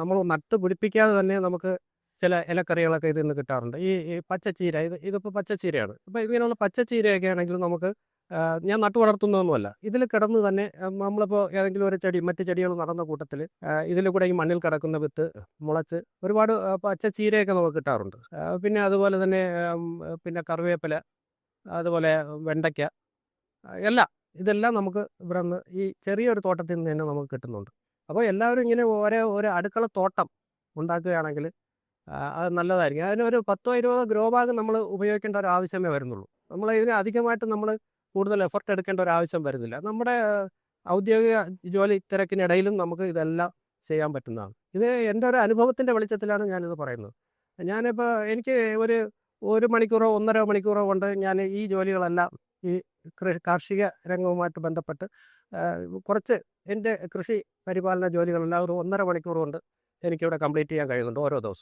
നമ്മൾ നട്ട് പിടിപ്പിക്കാതെ തന്നെ നമുക്ക് ചില ഇലക്കറികളൊക്കെ ഇതിൽ നിന്ന് കിട്ടാറുണ്ട്. ഈ പച്ചച്ചീര ഇത് ഇതിപ്പോൾ പച്ചച്ചീരയാണ്. അപ്പോൾ ഇങ്ങനെയുള്ള പച്ചച്ചീരയൊക്കെ ആണെങ്കിൽ നമുക്ക് ഞാൻ നട്ടു വളർത്തുന്നതൊന്നുമല്ല. ഇതിൽ കിടന്ന് തന്നെ നമ്മളിപ്പോൾ ഏതെങ്കിലും ഒരു ചെടി മറ്റ് ചെടികൾ നടന്ന കൂട്ടത്തിൽ ഇതിൽ കൂടെ ഈ മണ്ണിൽ കിടക്കുന്ന വിത്ത് മുളച്ച് ഒരുപാട് പച്ചച്ചീരയൊക്കെ നമുക്ക് കിട്ടാറുണ്ട്. പിന്നെ അതുപോലെ തന്നെ പിന്നെ കറിവേപ്പില അതുപോലെ വെണ്ടയ്ക്ക എല്ലാം ഇതെല്ലാം നമുക്ക് ഇവിടെ നിന്ന് ഈ ചെറിയൊരു തോട്ടത്തിൽ നിന്ന് തന്നെ നമുക്ക് കിട്ടുന്നുണ്ട്. അപ്പോൾ എല്ലാവരും ഇങ്ങനെ ഓരോ ഒരു അടുക്കള തോട്ടം ഉണ്ടാക്കുകയാണെങ്കിൽ അത് നല്ലതായിരിക്കും. അതിനൊരു പത്തോ ഇരുപതോ ഗ്രോ ബാഗ് നമ്മൾ ഉപയോഗിക്കേണ്ട ഒരു ആവശ്യമേ വരുന്നുള്ളൂ. നമ്മൾ ഇതിന് അധികമായിട്ട് നമ്മൾ കൂടുതൽ എഫർട്ട് എടുക്കേണ്ട ഒരു ആവശ്യം വരുന്നില്ല. നമ്മുടെ ഔദ്യോഗിക ജോലി തിരക്കിനിടയിലും നമുക്ക് ഇതെല്ലാം ചെയ്യാൻ പറ്റുന്നതാണ്. ഇത് എന്റെ ഒരു അനുഭവത്തിന്റെ വെളിച്ചത്തിലാണ് ഞാനിത് പറയുന്നത്. ഞാനിപ്പോൾ എനിക്ക് ഒരു ഒരു മണിക്കൂറോ ഒന്നര മണിക്കൂറോ കൊണ്ട് ഞാൻ ഈ ജോലികളെല്ലാം ഈ കാർഷിക രംഗവുമായിട്ട് ബന്ധപ്പെട്ട് കുറച്ച് എന്റെ കൃഷി പരിപാലന ജോലികളെല്ലാം ഒരു ഒന്നര മണിക്കൂർ കൊണ്ട് എനിക്കിവിടെ കംപ്ലീറ്റ് ചെയ്യാൻ കഴിയുന്നുണ്ട് ഓരോ ദിവസവും.